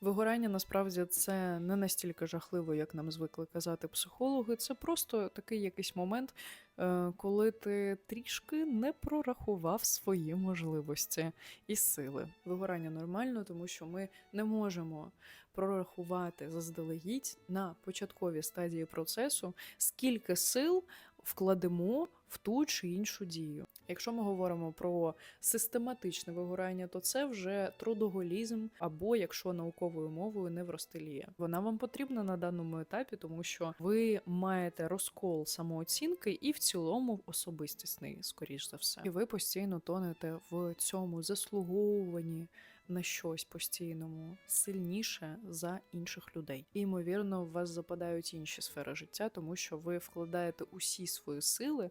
Вигорання насправді це не настільки жахливо, як нам звикли казати психологи. Це просто такий якийсь момент, е, коли ти трішки не прорахував свої можливості і сили. Вигорання нормально, тому що ми не можемо прорахувати заздалегідь на початковій стадії процесу, скільки сил вкладемо в ту чи іншу дію. Якщо ми говоримо про систематичне вигорання, то це вже трудоголізм, або якщо науковою мовою невростелія. Вона вам потрібна на даному етапі, тому що ви маєте розкол самооцінки і в цілому особистісний, скоріш за все. І ви постійно тонете в цьому заслуговуванні на щось постійному сильніше за інших людей. І ймовірно, в вас западають інші сфери життя, тому що ви вкладаєте усі свої сили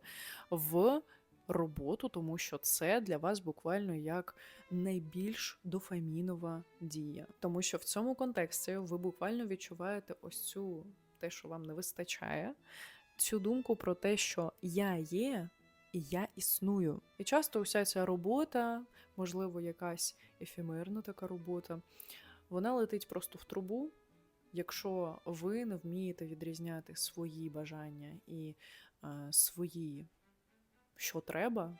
в роботу, тому що це для вас буквально як найбільш дофамінова дія. Тому що в цьому контексті ви буквально відчуваєте ось цю те, що вам не вистачає, цю думку про те, що я є. І я існую. І часто уся ця робота, можливо, якась ефемерна така робота, вона летить просто в трубу, якщо ви не вмієте відрізняти свої бажання і е, свої що треба,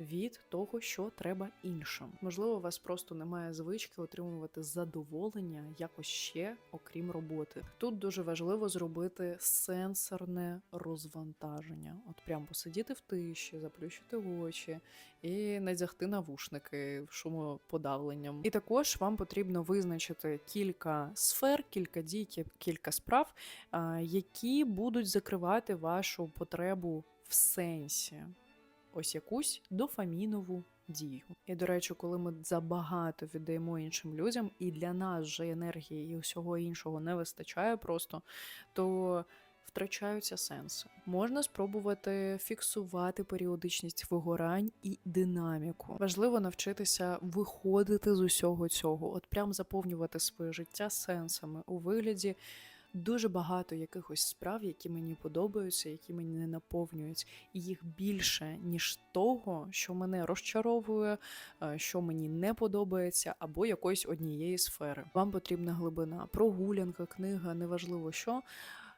від того, що треба іншим. Можливо, у вас просто немає звички отримувати задоволення якось ще, окрім роботи. Тут дуже важливо зробити сенсорне розвантаження. От прям посидіти в тиші, заплющити очі і надягти навушники шумоподавленням. І також вам потрібно визначити кілька сфер, кілька дій, кілька справ, які будуть закривати вашу потребу в сенсі ось якусь дофамінову дію. І, до речі, коли ми забагато віддаємо іншим людям, і для нас вже енергії і усього іншого не вистачає просто, то втрачаються сенси. Можна спробувати фіксувати періодичність вигорань і динаміку. Важливо навчитися виходити з усього цього, от прям заповнювати своє життя сенсами у вигляді дуже багато якихось справ, які мені подобаються, які мені не наповнюють, і їх більше, ніж того, що мене розчаровує, е, що мені не подобається, або якоїсь однієї сфери. Вам потрібна глибина, прогулянка, книга, неважливо що.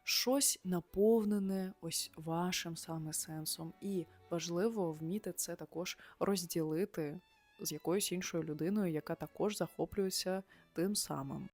Щось наповнене ось вашим саме сенсом, і важливо вміти це також розділити з якоюсь іншою людиною, яка також захоплюється тим самим.